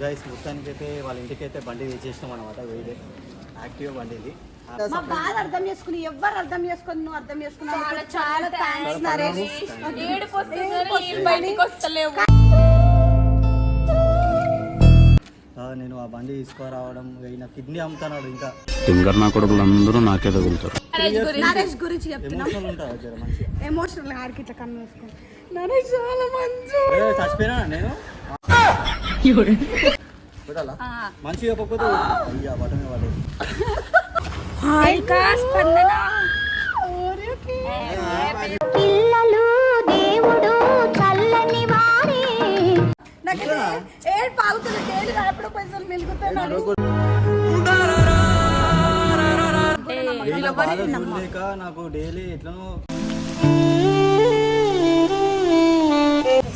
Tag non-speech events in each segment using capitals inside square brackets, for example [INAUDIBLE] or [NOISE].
Guys మొత్తానికి అయితే వాళ్ళ ఇంటికి అయితే బండి తెచ్చేసినాం అనమాట వేరే యాక్టివ్ బండి ఇది. మా బాధ అర్థం చేసుకుని ఎవ్వరు అర్థం చేసుకుని నువ్వు అర్థం చేసుకున్నావు? చాలా థ్యాంక్స్ నరేష్. ఏడుపు వస్తుంది బయటికి వస్తలేవు నేను ఆ బండి తీసుకురావడం ఈయన కిడ్నీ అమ్ముతున్నాడు ఇంకా. టింగర్ నా కొడుకులందరూ నాకే తగులుతారు. నరేష్ గురించి. చెప్తున్నాం ఎమోషనల్ మంచి ఆడికి ఇట్లా కన్ను నరేష్ చాలా మంచి చచ్చిపోయినా నేను? మంచిగా చెప్పకపోతే స్పందన పిల్లలు దేవుడు చల్లని వారే ఏడు డైలీ ఎప్పుడు పైసలు మిలుగుతున్నాడు నాకు డైలీ ఎట్లనో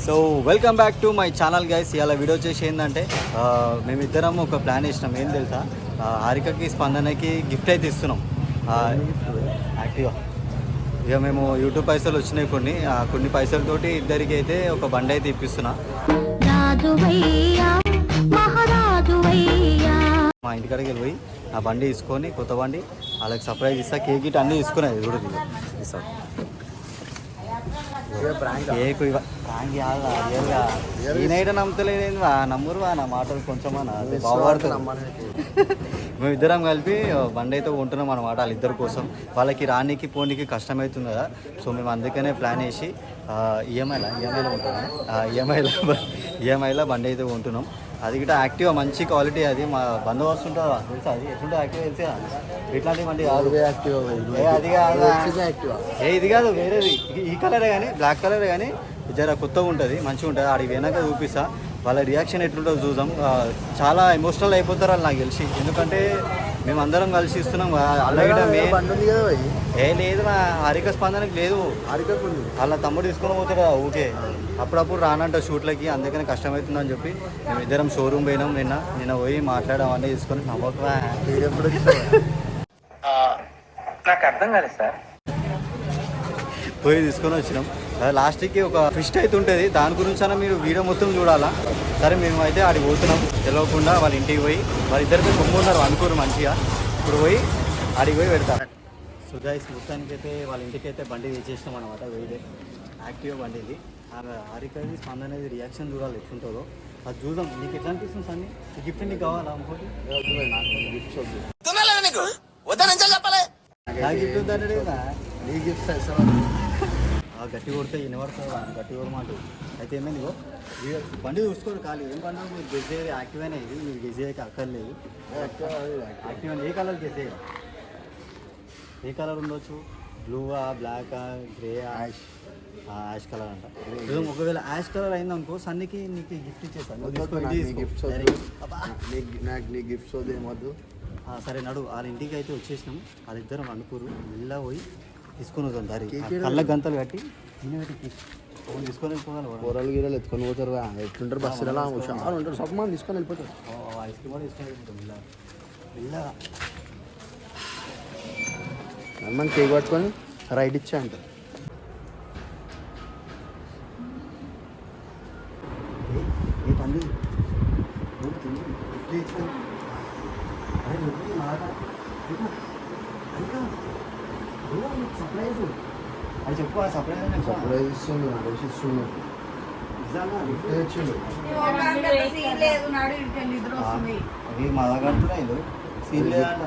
so welcome back to my channel guys ఇవాళ వీడియో చేసి ఏంటంటే మేమిద్దరం ఒక ప్లాన్ వేసినాం ఏం తెలుసా? హారికకి స్పందనకి గిఫ్ట్ అయితే ఇస్తున్నాం. యాక్టివా? ఇక మేము యూట్యూబ్ పైసలు వచ్చినాయి కొన్ని. కొన్ని పైసలతోటి ఇద్దరికి అయితే ఒక బండి అయితే ఇప్పిస్తున్నా. మా ఇంటికాడికి వెళ్ళిపోయి ఆ బండి తీసుకొని కొత్త బండి వాళ్ళకి సర్ప్రైజ్ ఇస్తా. కేక్ ఇట్ అన్నీ తీసుకునేది చూడదు ఇస్తాం ఈయనైతే నమ్మతలేదు నమ్మరు వా నా మాటలు కొంచెం మేము ఇద్దరం కలిపి బండి అయితే కొంటున్నాం అనమాట వాళ్ళిద్దరి కోసం. వాళ్ళకి రానికి పోనీకి కష్టమవుతుంది కదా. సో మేము అందుకనే ప్లాన్ చేసి ఈఎంఐలా ఈఎంఐలో ఉంటున్నాం ఈఎంఐలో ఈఎంఐలో బండి అయితే కొంటున్నాం. అది కూడా యాక్టివ్? మంచి క్వాలిటీ అది. మా బందోబస్తు ఉంటుందా తెలుసా అది? ఎట్లుంటుంది యాక్టివ్ తెలుసా? ఇట్లాంటి బండి కాదు అది కాదు. ఏ ఇది కాదు వేరేది. ఈ- ఈ కలరే కానీ బ్లాక్ కలర్ కానీ జర కొత్తగా ఉంటుంది మంచిగా ఉంటుంది ఆడికి వెనక చూపిస్తా. వాళ్ళ రియాక్షన్ ఎట్లుంటుందో చూద్దాం. చాలా ఎమోషనల్ అయిపోతారు వాళ్ళు నాకు తెలిసి. ఎందుకంటే మేము అందరం కలిసి ఇస్తున్నాం. అలాగే ఏ లేదు మా హారిక స్పందనకి లేదు. వాళ్ళ తమ్ముడు తీసుకొని పోతాడు కదా ఊకే అప్పుడప్పుడు రానంట షూట్లకి అందుకని కష్టమవుతుందని చెప్పి మేము ఇద్దరం షోరూమ్ పోయినాం నిన్న. నిన్న పోయి మాట్లాడాం అన్నీ తీసుకొని నవ్వకరా నాకు అర్థం కాలేదు సార్. పోయి తీసుకొని వచ్చినాం. లాస్ట్కి ఒక ఫిస్ట్ అయితే ఉంటుంది. దాని గురించి అయినా మీరు వీడియో మొత్తం చూడాలా? సరే మేము అయితే ఆడికి పోతున్నాం. తెలియకుండా వాళ్ళ ఇంటికి పోయి వాళ్ళ ఇద్దరితో బొమ్మ ఉన్నారు అనుకోరు మంచిగా. ఇప్పుడు పోయి ఆడికి పోయి పెడతారు సో గైస్ మొత్తానికి అయితే వాళ్ళ ఇంటికి అయితే బండి తెచ్చేసినాం అనమాట వేరే. యాక్టివ్ బండి ఇది హారికది స్పందన అనేది రియాక్షన్ చూడాలి ఎట్లుంటుందో. అది చూద్దాం. నీకు ఎట్లా అనిపిస్తుంది సన్ని? ఈ గిఫ్ట్ నీకు కావాలా ఇంకోటి గిఫ్ట్ వద్దు నా గిఫ్ట్ కదా నీ గిఫ్ట్ [LAUGHS] గట్టి కొడితే వినబడుతుంది ఆ గట్టి కొడమాట అయితే ఏమైంది బండి చూసుకోరు ఖాళీ. ఏం బండి మీరు గెసేది యాక్టివ్ అయినా ఇది? మీరు గెసేయక అక్కర్లేదు. యాక్టివ్ ఏ కలర్ గెసేయ ఏ కలర్ ఉండొచ్చు? బ్లూవా బ్లాకా గ్రే యాష్ యాష్ కలర్ అంట. ఒకవేళ యాష్ కలర్ అయిందనుకో సన్నికి నీకు గిఫ్ట్ ఇచ్చేస్తాను. నాకు నీ గిఫ్ట్స్ ఆ, సరే నడు. వాళ్ళ ఇంటికి అయితే వచ్చేసినాం. వాళ్ళిద్దరం అనుకోరు మెల్ల పోయి తీసుకొని వద్దాం దారి. కళ్ళ గంతలు కట్టి తీసుకొని వెళ్ళిపోవాలి కూరలు గీరలు ఎత్తుకొని పోతారు. ఎట్లుంటారు బస్సులలో చాలా ఉంటారు సొప్ప మంది తీసుకొని వెళ్ళిపోతారు ఐస్ క్రీమ్ కూడా తీసుకొని వెళ్ళిపోతాం మనం కేక్ పట్టుకొని రైట్ ఇచ్చా అంట. ఏ పంది నువ్వు తిని ఇడ్లీ ఇస్తాను అరే నువ్వు మాట సర్ప్రైజ్ అది చెప్పు ఆ సర్ప్రైజ్ అని చెప్పు సర్ప్రైజ్ ఇస్తుంది నరేష్ ఇస్తుంది నిజంగా గిఫ్ట్ తెచ్చిండు లేదు నాడు ఇడికెళ్ళి నిద్ర వస్తుంది అవి మా దగ్గర అంటున్నాయి సీన్ లేదంట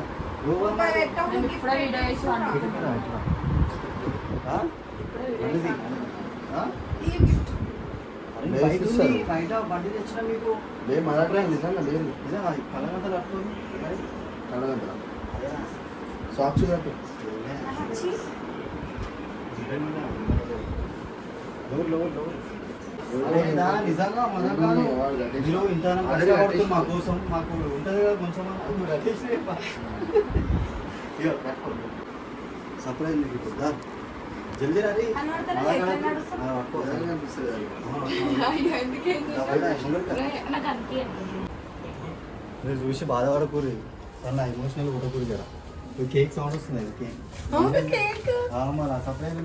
బయట బండి తెచ్చిన మీకు నిజంగా లేదు నిజంగా కలగంతలు సాక్స్ కట్టు దా, నిజంగా కాదు. ఇంత కష్టపడుతుంది మా కోసం మాకు ఉంటుంది కదా కొంచెం. సర్ప్రైజ్ ఇప్పుడు. జల్దీ మీరు చూసి బాధపడకూరి. అన్న ఎమోషనల్ కొట్టకూరి జర. కేక్ సౌండ్ వస్తుంది కేక్. మరి సర్ప్రైజ్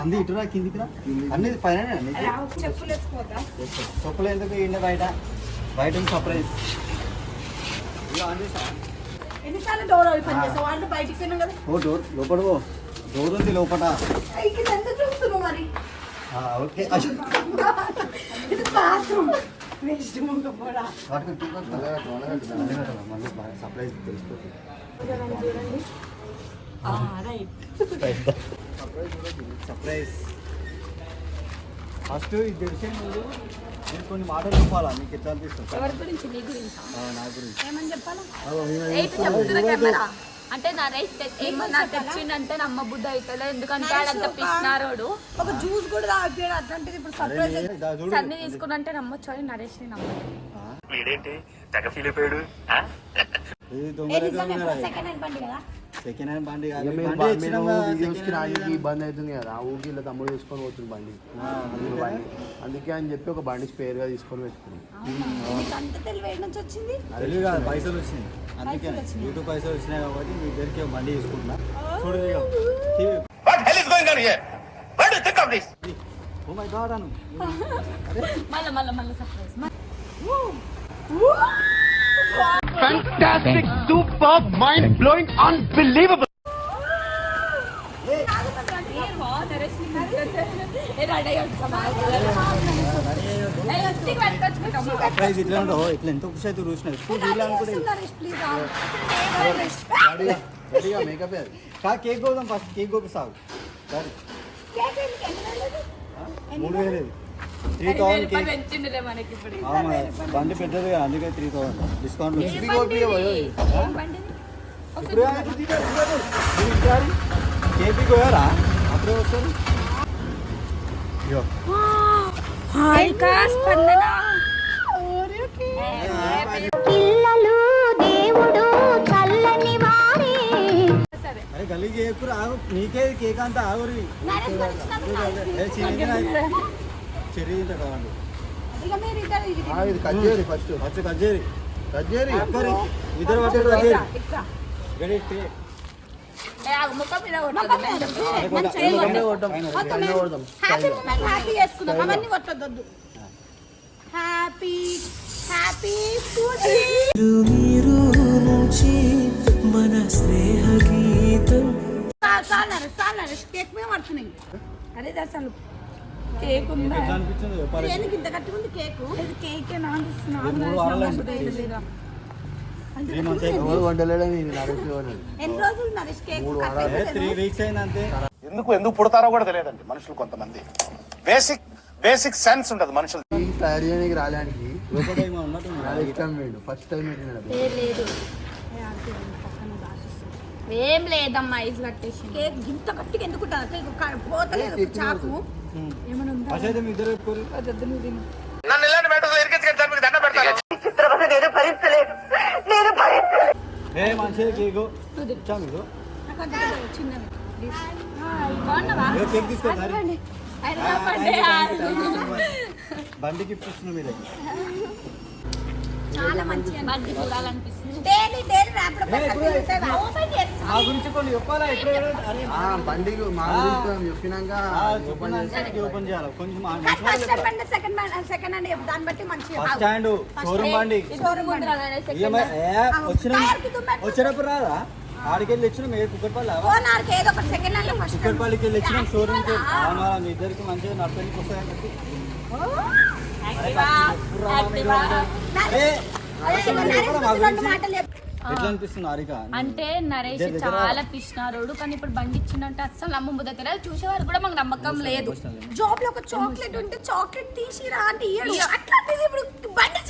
అంది ఇటురా కిందికి రా. అన్ని పైన చెప్పులు చెప్పులు ఎందుకు ఇండ బయట? బయట సర్ప్రైజ్ ఎన్నిసార్లు డోర్ ఓపెన్ చేసావు? వాళ్ళు బయటికి పోయినాం కదా. ఓ డోర్ లోపల పో. డోర్ ఉంది లోపల పైకి ఎందుకు చూస్తున్నావు మరి? ఆ, ఓకే. ఇది బాత్రూమ్ వేస్ట్ ముందు కూడా వాటికి టూ మళ్ళీ సర్ప్రైజ్ తెలిసిపోతుంది సర్ప్రైజ్ ఫస్ట్ ఇది తెలిసే ముందు నేను కొన్ని మాటలు చెప్పాలా మీకు ఎట్లా అనిపిస్తుంది నీ గురించి? ఆ, నా గురించి. ఏమని చెప్పాలా? అంటే నరేష్ తె- ఏమన్నా తెచ్చిండంటే నమ్మ బుద్ధి అవుతుంది ఎందుకంటే ఆడంత పిచ్చినారోడు ఒక జ్యూస్ కూడా తాగాడు అట్లాంటిది ఇప్పుడు సర్ప్రైజ్ సన్ని తీసుకున్నంటే నమ్మొచ్చు? అని నరేష్ని నమ్మదు వీడేంటి? తెగ ఫీల్ అయిపోయాడు సెకండ్ హ్యాండ్ బండి కదా? సెకండ్ హ్యాండ్ బండి కాదు. బండి ఇచ్చినాం కదా, రానికి. ఇబ్బంది అవుతుంది కదా. ఆ ఊరికి ఇలా తమ్ముడు తీసుకొని పోతుంది బండి. అందుకే బండి. అందుకే అని చెప్పి ఒక బండి స్పేర్గా తీసుకొని పెట్టుకున్నాం. అంత తెలివి ఏడు నుంచి వచ్చింది? తెలివి కాదు పైసలు వచ్చినాయి. అందుకే యూట్యూబ్ పైసలు వచ్చినాయి కాబట్టి మీ ఇద్దరికి ఒక బండి తీసుకుంటున్నా. చూడు ఇక. this? ఓ మై గాడ్ అను. మళ్ళా మళ్ళా మళ్ళా surprise Fantastic, superb, mind blowing, unbelievable. Surprise ఇట్లా ఉండవు ఇట్లా ఎంత ఖుషి అయితే చూసినాయి స్కూల్ చూడలే అనుకుంటే ప్లీజ్ రెడీగా రెడీగా మేకప్ అది కా కేక్ కోదాం ఫస్ట్ కేక్ కోపిస్తావు సరే మూడు వేలు ఇది త్రీ థౌసండ్ బండి పెద్దది అందుకే త్రీ థౌసండ్ డిస్కౌంట్. కేక్ పోయారా అప్పుడే వస్తారు. ఇగో హారిక స్పందన? పిల్లలు దేవుడు చల్లని వారే. అరే గలీజ్ చేయకు ఆగు నీకే కేక్ అంతా ఆగురి. తింటా ఇక మీరు ఇద్దరు ఇది ఆ, ఇది కట్ చేయరు ఫస్ట్. వచ్చి కజ్జేరి కట్ చేయరు ఒక్కరి ఇద్దరు పట్టారు కజ్జేరి ఇట్లా గడి టే. ముఖం మీద మంచిగా మొత్తం హ్యాపీ మూమెంట్ హ్యాపీ చేసుకుందాం. అవన్నీ కొట్టొద్దు. హ్యాపీ హ్యాపీ స్కూటీ చాలు చాలు కేక్ మీద పడుతున్నాయి. అదే అసలు కేక్ ఉందా? దేనికి ఇంత గట్టిగా ఉంది కేక్? ఇది కేక్ ఎందుకు ఎందుకు పుడతారో కూడా తెలియదండి మనుషులు కొంతమంది. బేసిక్ బేసిక్ సెన్స్ ఉండదు మనుషులు. తయారు చేయడానికి వేయండు ఫస్ట్ టైం పెట్టినాడు ఏం లేదమ్మా ఐస్ కట్టేసి కేక్ ఇంత గట్టిగా ఎందుకు పోతలేదు చాకు. బండి గిఫ్ట్ ఇస్తున్నా మీరే చాలా మంచిగా బండి చూడాలనిపిస్తుంది మా గురించి చెప్పినాక ఓపెన్ చేయాలి? కొంచెం స్టాండ్ షోరూమ్ బండి. షోరూమ్ ముందర ఈఎంఐ ఏ, వచ్చిన టైర్కి దుమ్మెట్టు. వచ్చేటప్పుడు రాదా? ఆడికెళ్ళి వచ్చినాం ఏ కుక్కట్పల్లి కుక్కట్పల్లికి వెళ్ళి వచ్చినాం షోరూమ్కి. మరి మీ ఇద్దరికి మంచిగా నడపడానికి వస్తాయని చెప్పి. యాక్టివా ఎట్లా అనిపిస్తుంది హారిక అంటే నరేష్ చాలా పిచ్చినారోడు కానీ ఇప్పుడు బండి ఇచ్చిందంటే అస్సలు నమ్మబుద్ధి దగ్గర చూసేవారు కూడా మాకు నమ్మకం లేదు. జాబ్లో ఒక చాక్లెట్ ఉంటే చాక్లెట్ తీసిరా అంటే ఇయ్యడు. అట్లాంటిది ఇప్పుడు బండి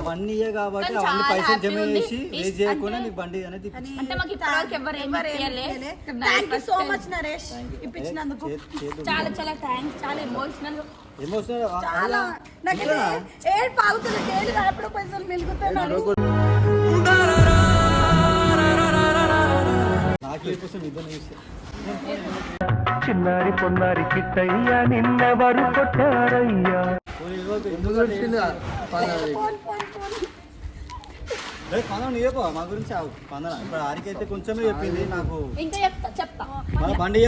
అవన్నీ ఇయ్యే కాబట్టి కానీ అవన్నీ చాలా పైసలు జమ ఉంది. చేసి వేస్ట్ చేయకుండా అంటే- నీకు బండి అనేది అంటే మాకు ఇప్పటివరకు ఎవరు ఇయ్యలే. Thank you so much Naresh. ఇప్పించినందుకు చాలా చాలా థ్యాంక్స్ చాలా ఎమోషనల్ చాలా. ఏడు పాగుతుంది ఏడు రాపిడో పైసలు మిగులుతున్నాడు చిన్నారి పొన్నారి చిట్టయ్యా నిన్నెవరు కొట్టారయ్యా? మా గురించి ఆగు. స్పందన ఇప్పుడు ఆరికైతే కొంచెమే చెప్పింది నాకు.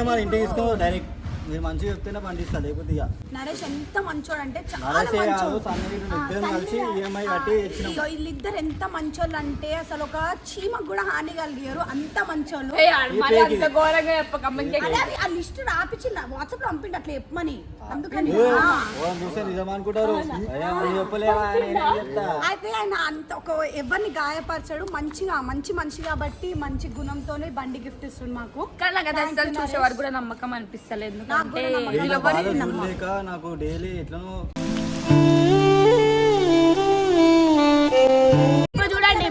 మన ఇంటికి తీసుకో డైరెక్ట్ మీరు మంచిగా చెప్తేనే లేకపోతే ఇక. నరేష్ ఎంత మంచోడు అంటే చాలా నరేషే కాదు మంచోడు. సన్నగిరి ఆ, ఇద్దరం కలిసి సన్నగా- ఈఎంఐ ఆ, కట్టి ఇచ్చినాం ఇగో వీళ్ళిద్దరు ఎంత మంచోళ్ళు అంటే అసలు ఒక చీమకు కూడా హాని కలిగారు. అంత మంచోళ్ళు. ఏ, మరి అంత ఘోరంగా చెప్పకమ్మ ఇంకా అదే అది ఆ లిస్ట్ రాపిచ్చి వాట్సాప్లో పంపిండి అట్లా చెప్పమని. అందుకని. ఏ, ఆ. ఓ చూస్తే నిజం అనుకుంటారు? అయ్యా నువ్వు చెప్పలేవా నేనేం చెప్తా? అయితే ఆయన అంత ఒక ఎవరిని గాయపరచాడు? మంచిగా మంచి మనిషి కాబట్టి మంచి గుణంతోనే బండి గిఫ్ట్ ఇస్తుంది మాకు. కానీ నాకు అది అసలు చూసేవాడు కూడా నమ్మకం అనిపిస్తలేదు. ఎందుకంటే నమ్మకం. వీళ్ళ బాధ చూడలేక నాకు డైలీ ఎట్లనో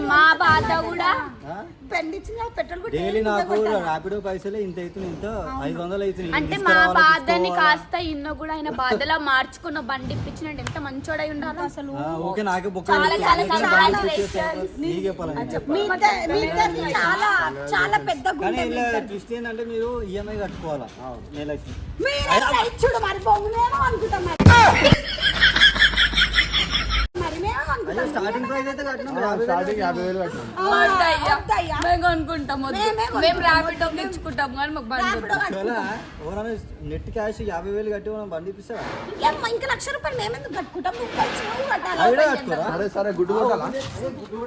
మా బాధ కూడా. పెట్రోల్ కూడా డైలీ నాకు ర్యాపిడో పైసలే ఇంత అవుతుంది ఇంత ఐదు వందలు అవుతుంది అంటే మా బాధని కాస్త ఇన్నో కూడా ఆయన బాధలా మార్చుకున్న బండి ఇప్పించినట్టు ఎంత మంచోడై ఉండాలి అసలు. ఓకే నాకే బొక్క చాలా, పెద్ద కానీ గుండె ఇలా ట్విస్ట్ ఏంటంటే మీరు ఈఎంఐ కట్టుకోవాలా? నెలకి. మరి అనుకుంటాం మరి మరి మేము అదే అనుకుంటాం స్టార్టింగ్ ప్రైస్ అయితే స్టార్టింగ్ యాభై వేలు. వద్దయ్యా. మేము కానీ మాకు బండి నెట్ క్యాష్ యాభై వేలు కట్టి మనం బండి ఇప్పిస్తారా? ఇంకా లక్ష రూపాయలు కట్టుకుంటాం? సరే సరే గుడ్డు కొట్టాలా?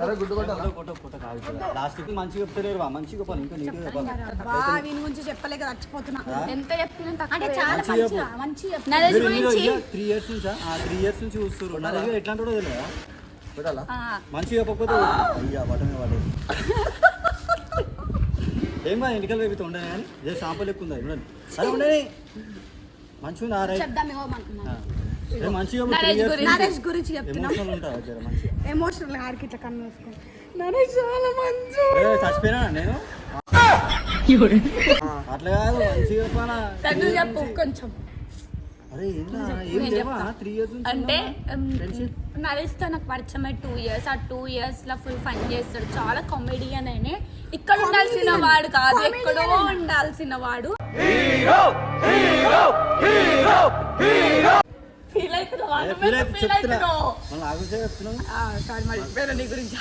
సరే గుడ్డు కొట్టాలా? కాదు లాస్ట్కి మంచిగా చెప్తలేరు మంచిగా చెప్పాలి. ఇంకా నీట్గా చెప్పాలి. అబ్బా, వీని గురించి చెప్పలేక చచ్చిపోతున్నా. ఎంత చెప్పినా అంటే తక్కువే. చాలా మంచిగా త్రీ ఇయర్స్ నుంచా? త్రీ ఇయర్స్ నుంచి దగ్గర ఎట్లాంటి కూడా తెలియదా? మంచిగా చెప్పకపోతే అయ్యా ఏం బా ఎన్నికలు వేపితే ఉండనే కానీ? ఇదే షాంపూ లెక్క ఉందా? చూడండి అదే ఉండని. మంచిగా ఉంది ఆ రైట్ చెప్దాం ఇవ్వమంటున్నా ఏ మంచిగా నరేష్ గురించి. ఎమోషనల్ మంచిగా. ఎమోషనల్ ఆడికి ఇట్లా కన్ను వేసుకో నరేష్ చాలా మంచి ఏ, చచ్చిపోయినా నేను? అట్లా కాదు మంచిగా చెప్పు కొంచెం. అంటే ఉన్నావా? ఉమ్, నరేష్తో నాకు పరిచయం టూ ఇయర్స్ ఆ టూ ఇయర్స్లో ఫుల్ ఫన్ చేస్తాడు. చాలా కామెడియన్ అయినే ఇక్కడ ఉండాల్సిన వాడు కాదు. ఎక్కడో ఉండాల్సిన వాడు. ఫీల్ అవుతున్నావు గురించే?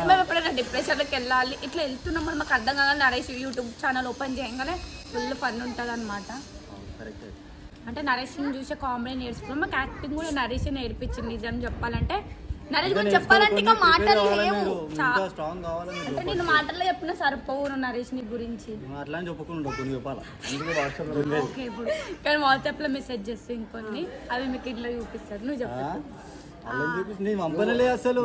మేము ఎప్పుడైనా డిప్రెషన్లోకి వెళ్ళాలి ఇట్లా వెళ్తున్నాం మనం మాకు అర్థం కాగానే నరేష్ యూట్యూబ్ ఛానల్ ఓపెన్ చేయగానే ఫుల్ ఫన్ ఉంటుంది అనమాట కరెక్ట్ అంటే నరేష్ని చూసే కామెడీ నేర్చుకున్నాం. మాకు యాక్టింగ్ కూడా నరేష్ నేర్పించింది నిజం చెప్పాలంటే. నరేష్ గురించి చెప్పాలంటే ఇక మాటలు లేవు. అంటే నేను మాటల్లో చెప్పిన సరిపోవు నరేష్ నీ గురించి ఓకే ఇప్పుడు. కానీ వాట్సాప్లో మెసేజ్ చేస్తే ఇంకొన్ని. అవి మీకు ఇట్లా చూపిస్తారు. నువ్వు చెప్పు. నేను పంపనలే అసలు.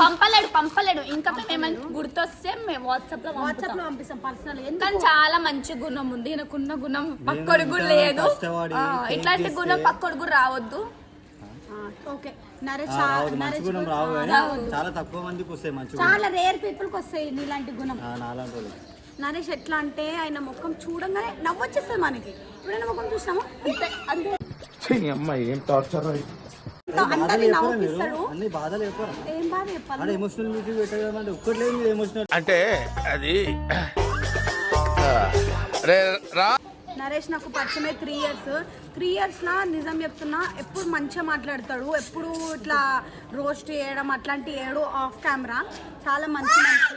పంపలేడు పంపలేడు. ఇంకా మేము ఏమైనా గుర్తొస్తే మేము వాట్సాప్లో వాట్సాప్లో. పంపిస్తాం పర్సనల్. కానీ చాలా మంచి గుణం ఉంది. ఈయనకున్న గుణం పక్కోడు కూడా లేదు. ఇట్లాంటి గుణం పక్కోడు కూడా రావద్దు. ఓకే. చాలా తక్కువ మందికి వస్తాయి మంచి గుణం. చాలా రేర్ పీపుల్కి వస్తాయి నీలాంటి గుణం. నరేష్ ఎట్లా అంటే ఆయన ముఖం చూడంగానే నవ్వొచ్చేస్తుంది మనకి. ఇప్పుడు ముఖం చూసినాము అంతే అంతే. అమ్మాయి ఏం టార్చర్ అంటే అది నరేష్ నాకు పరిచయమే త్రీ ఇయర్స్ త్రీ ఇయర్స్ లా నిజం చెప్తున్నా ఎప్పుడు మంచిగా మాట్లాడతాడు ఎప్పుడు ఇట్లా రోస్ట్ చేయడం అట్లాంటి ఏడు ఆఫ్ కెమెరా చాలా మంచి మనిషి.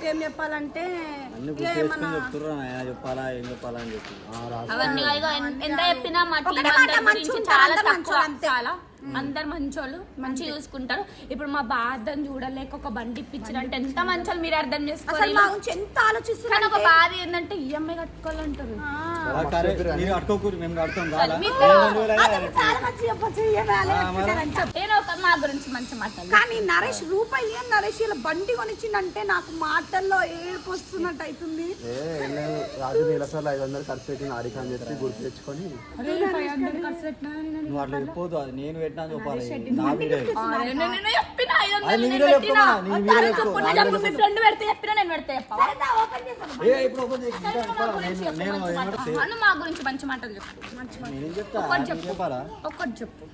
ఇంకేం చెప్పాలంటే చెప్పాలా ఏం చెప్పాలా అని చెప్పి అవన్నీ ఎంత చెప్పినా మా టీం తక్కువ. చాలా అందరు మంచోళ్ళు మంచిగా చూసుకుంటారు. ఇప్పుడు మా బాధను చూడలేక ఒక బండి ఇప్పించారంటే ఎంత మంచోళ్ళు మీరు అర్థం చేసుకోవాలి ఎంత కానీ ఒక బాధ ఏంటంటే ఈఎంఐ కట్టుకోవాలంటారు. మంచి చెప్పి. నేను ఒక మా గురించి మంచి కానీ నరేష్ రూపాయి నరేష్ ఇలా బండి కొనిచ్చిందంటే నాకు మాటల్లో ఏడుపు వస్తున్నట్టు అవుతుంది. రాజు నెల సార్లు ఐదు వందలు ఖర్చు పెట్టిన ఆడికి అని చెప్పి గుర్తు తెచ్చుకొని నువ్వు అట్లా చెప్పొద్దు అది నేను పెట్టినా అని చెప్పాలి నా వీడియో నేను చెప్పిన ఐదు వందలు అది నీ నేను వీడియో పెట్టినా. చెప్పుకోమా నీ వీడియో చెప్పుకో చెప్పు, నువ్వు చెప్పు, మీ ఫ్రెండ్ పెడితే చెప్పినా నేను పెడితే చెప్పవా ఏ ఇప్పుడు ఓపెన్ చేసి ఇంకా చెప్పాలా? నేను నేను ఏమంటే అను మా గురించి మంచి మాటలు చెప్పు. మంచి మాటలు. నేనేం చెప్తా? ఒక్కటి నీకు చెప్పు. చెప్పాలా? ఒక్కటి చెప్పు.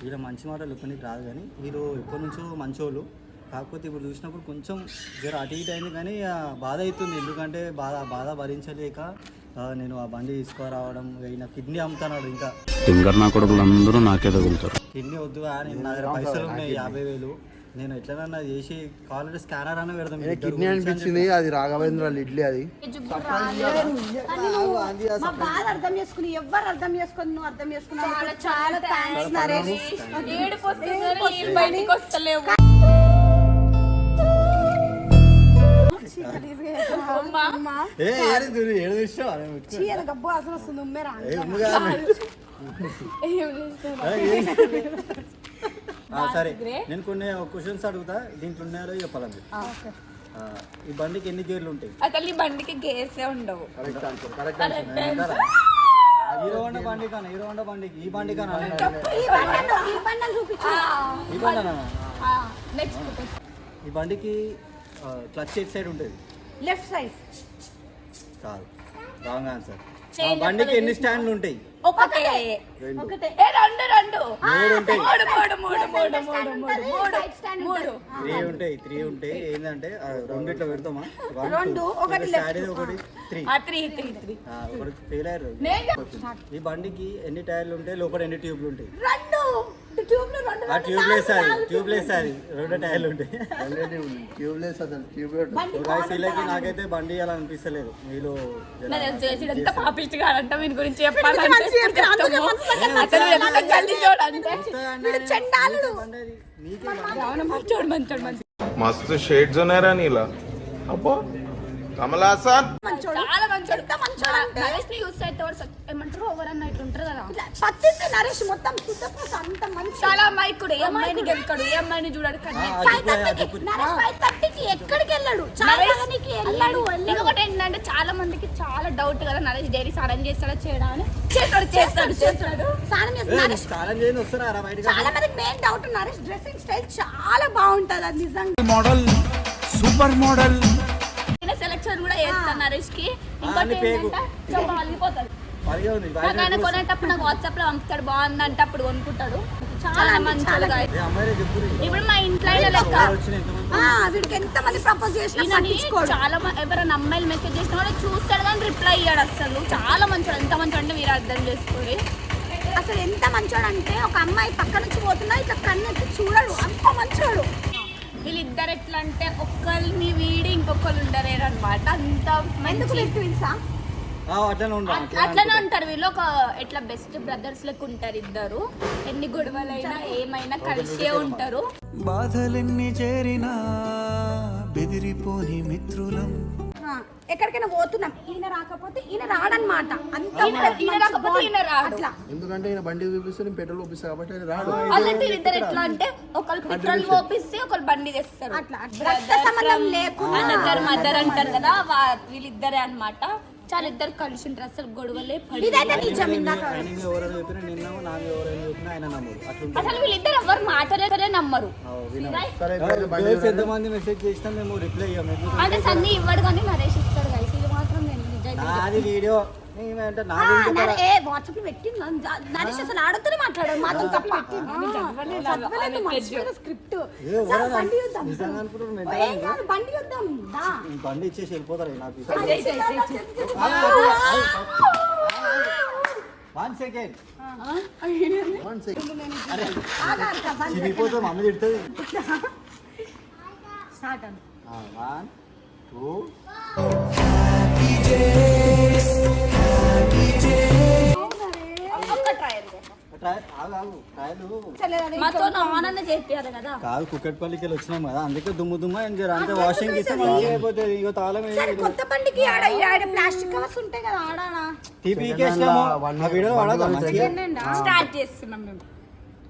వీళ్ళ మంచి మాటలు ఎప్పటికి రాదు కానీ. వీళ్ళు ఎప్పటి నుంచో మంచోళ్ళు. కాకపోతే ఇప్పుడు చూసినప్పుడు కొంచెం జర అటు ఇటు అయింది కానీ ఆ, బాధ అవుతుంది. ఎందుకంటే బాధ బాధ భరించలేక నేను ఆ బండి తీసుకురావడం ఈయన కిడ్నీ అమ్ముతున్నాడు ఇంకా. టింగర్ నా కొడుకులందరూ నాకే తగులుతారు. కిడ్నీ వద్దు నేను నా దగ్గర పైసలు ఉన్నాయి యాభై వేలు. నేను ఎట్లనన్నా చేసి కావాలంటే స్కానర్ అన్న పెడదాం కిడ్నీ అనిపించింది? అది రాఘవేంద్ర ఇడ్లీ అది. మా బాధ అర్థం చేసుకుని ఎవ్వరు అర్థం చేసుకుని నువ్వు అర్థం చేసుకున్నావు? చాలా థ్యాంక్స్ నరేష్. ఏడుపు వస్తుంది కానీ ఏం బయటికి వస్తలేవు. సరే. నేను కొన్ని క్వశ్చన్స్ అడుగుతా దీంట్లో ఉన్నారో చెప్పాలని ఈ బండికి ఎన్ని గేర్లు ఉంటాయి? అసలు ఈ బండికి గేర్సే ఉండవు. హీరో హోండా బండి కాను హీరో హోండా బండి ఈ బండి కాను ఈ బండికి క్లచ్ ఎట్ సైడ్ ఉంటుంది. లెఫ్ట్ సైడ్ కాదు. రాంగ్ ఆన్సర్ ఆ బండికి ఎన్ని స్టాండ్లు ఉంటాయి? ఒకటే. ఒకటే. ఏ రెండు రెండు. మూడు ఉంటాయి. మూడు మూడు మూడు మూడు మూడు మూడు మూడు మూడు. త్రీ ఉంటాయి త్రీ ఉంటాయి. ఏంటంటే రెండు ఇట్లా పెడతామా? రెండు. ఒకటి. స్టాండ్ ఒకటి త్రీ ఆ త్రీ త్రీ త్రీ ఆ, ఒకటి ఫెయిల్ అయ్యారు. ఈ బండికి ఎన్ని టైర్లు ఉంటాయి? లోపల ఎన్ని ట్యూబ్లు ఉంటాయి? ఆ ట్యూబ్లెస్ ట్యూబ్లెస్ ఉంటాయి. నాకైతే బండి అనిపిస్తలేదు వీళ్ళు గురించి మస్తు షేడ్స్ ఉన్నారా నీలా. అబ్బా. కమల్ చాలా మంచోడు. నరేష్ని యూస్ అయితే వాడు సక్- ఏమంటారు? ఓవర్ అన్న ఇట్లా ఉంటారు కదా. పత్తిస్తే నరేష్ మొత్తం సుద్దపూస అంత మంచి చాలా అమ్మాయికుడు ఏ అమ్మాయిని గెలుతాడు ఏ అమ్మాయిని చూడాడు? థర్టీకి ఎక్కడికి వెళ్ళాడు? వెళ్ళాడు ఇంకొకటి ఏంటంటే చాలా మందికి చాలా డౌట్ కదా నరేష్ డైలీ స్నానం చేస్తాడా చేయడా అని. చేస్తాడు చేస్తాడు చేస్తాడు స్నానం చేస్తాడు. చాలా మందికి main doubt Naresh dressing style చాలా బాగుంటది అది నిజంగా. మోడల్ సూపర్ మోడల్ సెలెక్షన్ కూడా చేస్తాను నరేష్కి ఆ, ఇంకోటి. ఏంటంటే బయట నాకు ఆయన కొనేటప్పుడు నాకు వాట్సాప్లో పంపుతాడు బాగుందంటే అప్పుడు కొనుక్కుంటాడు. చాలా మంచిగా చెప్పు ఇప్పుడు మా ఇంట్లో లెక్క. ఎంత మంది ప్రపోజ్ చేసినా చాలా మంది ఎవరైనా అమ్మాయిలు మెసేజ్ చేసిన కూడా చూస్తాడు కానీ రిప్లై ఇయ్యాడు అసలు చాలా మంచోడు ఎంత మంచోడు అంటే మీరు అర్థం చేసుకోండి. అసలు ఎంత మంచోడు అంటే ఒక అమ్మాయి పక్క నుంచి పోతున్నా ఇట్లా కన్నెత్తి చూడడు. అంత మంచోడు. వీళ్ళిద్దరు ఎట్లా అంటే ఒక్కరిని వీడి ఇంకొకరు ఉండలేరు అనమాట అంత ఎందుకు మంచి అట్లనే ఉంటారు. వీళ్ళు ఒక ఎట్లా బెస్ట్ బ్రదర్స్ లెక్క ఉంటారు ఇద్దరు. ఎన్ని గొడవలైనా ఏమైనా కలిసే ఉంటారు. బాధలెన్ని చేరినా బెదిరిపోని మిత్రులం. ఎక్కడికైనా పోతున్నాం. ఈయన రాకపోతే ఈయన రాడనమాట అంత. అట్లా. ఎందుకంటే ఈయన బండి చూపిస్తే నేను పెట్రోల్ చూపిస్తా కాబట్టి ఆయన రాడు. వాళ్ళంటే వీళ్ళిద్దరు ఎట్లా అంటే ఒకళ్ళు పెట్రోల్ పోపిస్తే ఒకళ్ళు బండి తెస్తారు. అట్లా, సంబంధం లేకుండా. మదర్ అంటారు కదా వీళ్ళిద్దరే అన్నమాట. చాలా ఇద్దరు కలిసి ఉంటారు అసలు గొడవలే పడి. ఇదైతే నిజం ఇందాక. అసలు వీళ్ళిద్దరు ఎవరు మాట్లాడతారే నమ్మరు. మెసేజ్ చేసినా మేము రిప్లై అంటే సన్నీ ఇవ్వడు కానీ నరేష్ ఇస్తాడు కలిసి ఇది మాత్రం నేను నిజం వాట్సాప్లో పెట్టింది నరేష్ అసలు ఆడతూనే మాట్లాడాడు మాతో తప్ప. స్క్రిప్ట్. బండి చూద్దాం బండి చూద్దాం బండి ఇచ్చేసి వెళ్ళిపోతారు స్టార్ట్ టూ మాతో ఆనంద కదా. కాదు కుక్కట్పల్లికి వెళ్ళి వచ్చినాం కదా. అందుకే దుమ్ము దుమ్ము అని జర అంతే వాషింగ్ ఇస్తే మంచిగా అయిపోతుంది ఇగో తాళం సరే కొత్త బండికి ఆడ ఆడ ప్లాస్టిక్ కవర్స్ ఉంటాయి కదా ఆడానా టీపీకేసినాము వన్ ఆ వీడియోలో వాడదాం మంచిగా? స్టార్ట్ చేస్తున్నాం మేము.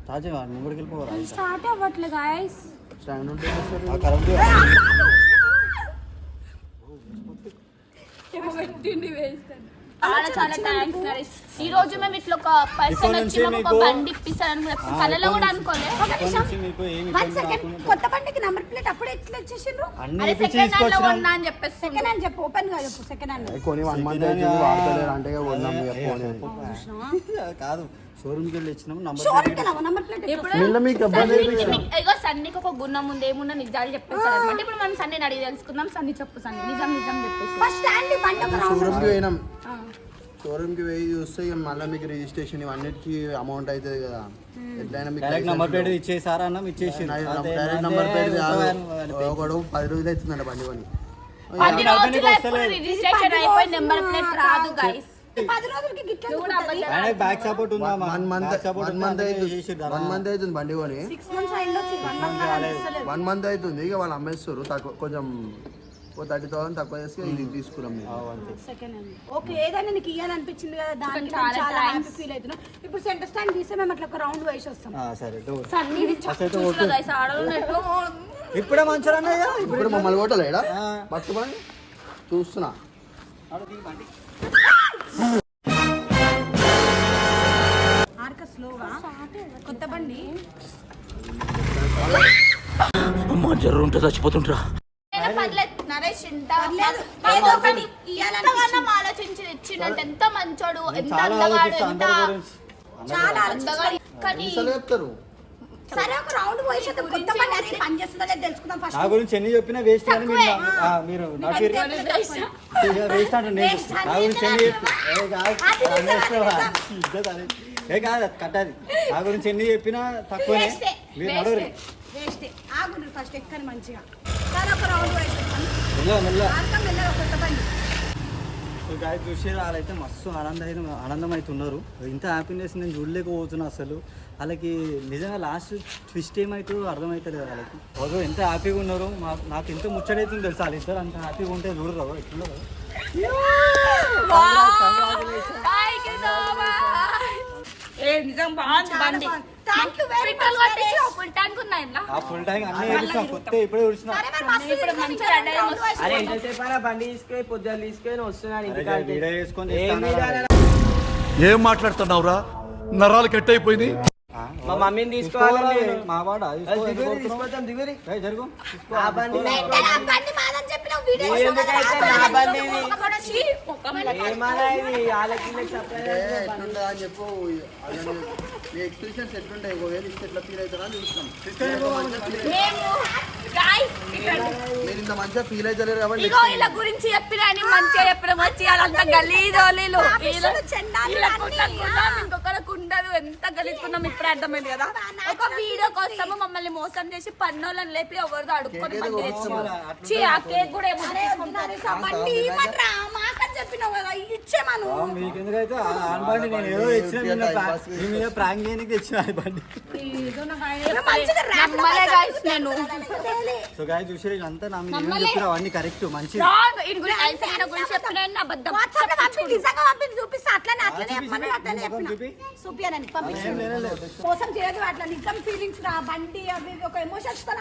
తాజా కూడా వెళ్ళిపోవాలి? స్టార్ట్ అవ్వట్లే గాయస్ స్టాండ్ ఉంటే ఏం చేస్తారు? ఆ కరెంట్ చాలా చాలా థ్యాంక్స్ నరేష్ ఈ రోజు మేము ఇట్లా ఒక పర్సన్ వచ్చి మాకు ఒక బండి ఇప్పిస్తారని కళలో కూడా అనుకోలే. ఒక నిమిషం. నుంచి మీకు ఏమి వన్ ఇబ్బంది సెకండ్ కొత్త బండికి నంబర్ ప్లేట్ అప్పుడే ఎట్లా అదే వేపించి సెకండ్ హ్యాండ్లో ఉన్నా అని చెప్పేసి సెకండ్ హ్యాండ్ చెప్పు ఓపెన్గా చెప్పు సెకండ్ హ్యాండ్ ఏ కొని వన్ మంత్ hand, వాడతలేరు అంటే కొన్నాం. కాదు. షోరూమ్కి వెళ్ళి ఇచ్చినాము నంబర్ షోరూమ్కి వెళ్ళాము నంబర్ ప్లేట్ ఇప్పుడు నిన్న మీకు మీకు- ఇగో సన్నీకి ఒక గుణం ఉంది ఏమున్నా నిజాలు చెప్పేసారు అనమాట ఇప్పుడు మనం సన్నీని అడిగి తెలుసుకుందాం. సన్నీ చెప్పు సన్నీ నిజం నిజం చెప్పేసి. ఫస్ట్ రౌండ్ షోరూమ్కి పోయినాం. షోరూమ్కి పోయి చూస్తే ఇక మళ్ళీ మీకు రిజిస్ట్రేషన్ ఇవన్నిటికి అమౌంట్ అవుతుంది కదా. ఎట్లయినా మీకు డైరెక్ట్ నంబర్ ప్లేట్ ఇచ్చేసారా అన్న? ఇచ్చేసి డైరెక్ట్ నంబర్ ప్లేట్ కాదు. ఒకడు పది రోజులు అవుతుందంట బండి కొని. పది రోజులు ఎప్పుడు రిజిస్ట్రేషన్ అయిపోయి నెంబర్ ప్లేట్ రాదు గైస్ బ్యాక్ సపోర్ట్ ఉందా one month support one month అవుతుంది వన్ మంత్ అవుతుంది బండి కొని. వన్ మంత్ అవుతుంది ఇక వాళ్ళు అమ్మేస్తారు. తక్కువ కొంచెం ఓ థర్టీ థౌసండ్ తక్కువ చేసి ఇది తీసుకున్నాం సెకండ్ హ్యాండ్ ఓకే ఏదైనా నీకు ఇయ్యాలనిపించింది కదా దానికి చాలా హ్యాపీ. ఫీల్ అవుతున్నా. ఇప్పుడు సెంటర్ స్టాండ్ తీస్తే మేము అట్లా ఒక రౌండ్ వేసి వస్తాం. సరే ఇప్పుడే మంచిగా అన్నయ్య. ఇప్పుడు మమ్మల్ని కొట్టలే ఈడ? పట్టుకోండి చూస్తున్నా. కొత్త బండి అమ్మా జర్రు ఉంటే చచ్చిపోతుంటరా నరేష్. ఎంతగానో ఆలోచించి ఇచ్చిండంటే ఎంత మంచోడు ఎంత చాలా అందగాడు ఎంత చాలా కానీ సరే ఒక రౌండ్ పోయి వద్దాం. కొత్త బండి అది పని చేస్తుందో లేదో తెలుసుకుందాం ఫస్ట్ నా గురించి ఎన్ని చెప్పినా వేస్ట్ కానీ మీరు నా- ఆ, మీరు నాకు వేస్ట్ అంటే నేను నా గురించి ఎన్ని చెప్పి ఏ కాదు, అది. ఏ కాదు అది కట్టది నా గురించి ఎన్ని చెప్పినా తక్కువనే. మీరు నడవరు. వేస్ట్. ఆగుండ్రు ఫస్ట్ ఎక్కని మంచిగా. సరే ఒక రౌండ్ పోయి. మెల్ల మెల్ల కొత్త బండి సో గాయ చూసే వాళ్ళైతే మస్తు ఆనంద ఆనందం అవుతున్నారు ఇంత హ్యాపీనెస్ నేను చూడలేకపోతున్నా అసలు. వాళ్ళకి నిజంగా లాస్ట్ ట్విస్ట్ ఏమవుతుందో అర్థమవుతుంది కదా వాళ్ళకి. రోజు ఎంత హ్యాపీగా ఉన్నారు మా- నాకు ఎంత ముచ్చటైతుందో తెలుసా వాళ్ళిద్దరు అంత హ్యాపీగా ఉంటే చూడరు ఎట్లున్నారు నిజం బాగుంది బండి. You very much full tank ఉన్నాయి ఇంట్లో? ఆ ఫుల్ టైం అన్నీ కొత్త ఇప్పుడే సరే మరి మస్తు మంచి రెడీ అరే బండి తీసుకొని పొద్దున్న తీసుకొని వస్తున్నాను వీడియో వేసుకొని ఏం మాట్లాడుతున్నావురా? నరాలు కట్ అయిపోయింది మా మమ్మీని తీసుకోవాలి. మా వాడ? తీసుకొచ్చాం దిగురి జరుగు. అని చెప్పు మీ ఎక్స్ప్రెషన్స్ ఎట్లుంటాయి? ఒకవేళ ఇస్తే ఎట్లా ఫీల్ అవుతారా అని చూస్తాం. మేము guys, మీరు ఇంత మంచిగా ఫీల్ అవుతారు కాబట్టి ఇగో ఇలా గురించి చెప్పిన అని మంచిగా చెప్పిన వచ్చి వాళ్ళంతా గలీజోలీలు. ఇంకొకరికి ఉండదు. ఎంత గలీజుకున్నాం ఇప్పుడే అర్థమైంది కదా? ఒక వీడియో కోసము మమ్మల్ని మోసం చేసి పన్నోళ్ళని లేపి ఎవరిదో అడుక్కొని చీ, ఆ కేక్ కూడా ఏమో అరే, నరేష్, ఆ బండి ఇవ్వట్రా, మాకని చెప్పినావు కదా, ఇచ్చేమను. మీకు ఎందుకైతే ఆ బండి నేను ఏదో ఇచ్చిన మీ మీద ప్రా- మీ మీద ప్రాంక్ చేయడానికి తెచ్చిన ఆ బండి? మేము మంచిగా ర్యాప్లో నమ్మలే బస్సు guys నేను. తేలి. సో గాయ చూసి వీళ్ళంతా నా మీద ఏమేమి నమ్మలే. చెప్పారు అవన్నీ కరెక్ట్ మంచి రాంగ్ ఇది గురించి ఐసైన గురించి చెప్పిన అబద్ధం. వాట్సాప్లో పంపి, నిజంగా పంపి, చూపిస్తా అట్లనే అట్లనే చెప్పమని అట్లనే చెప్పిన. చూపి. చూపియనని పంపించు. మోసం చేయదు అట్లా నిజం ఫీలింగ్స్ రా బండి అవి ఒక ఎమోషన్స్తో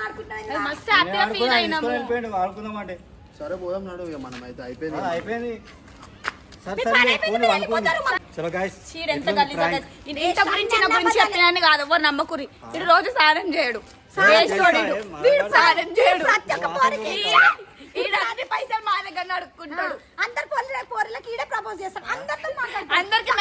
మస్తు హ్యాపీగా ఫీల్ అయినాము. ఆడుకుందాం అంటే. సరే పోదాం నడు ఇక మనం అయితే అయిపోయింది. అయిపోయింది. ఎంత గురించి నా గురించి చెప్పినాను కాదు ఎవరు నమ్మకురి రోజు సారం చేయడు. సారం చేయడు. ప్రతి ఒక్క పోరికి. ఈ రాత్రి పైసలు మా దగ్గర అడుక్కుంటాడు. అందరు పోర్ల పోర్లకి ఈడే ప్రపోజ్ చేస్తాడు అందరితో అందరికి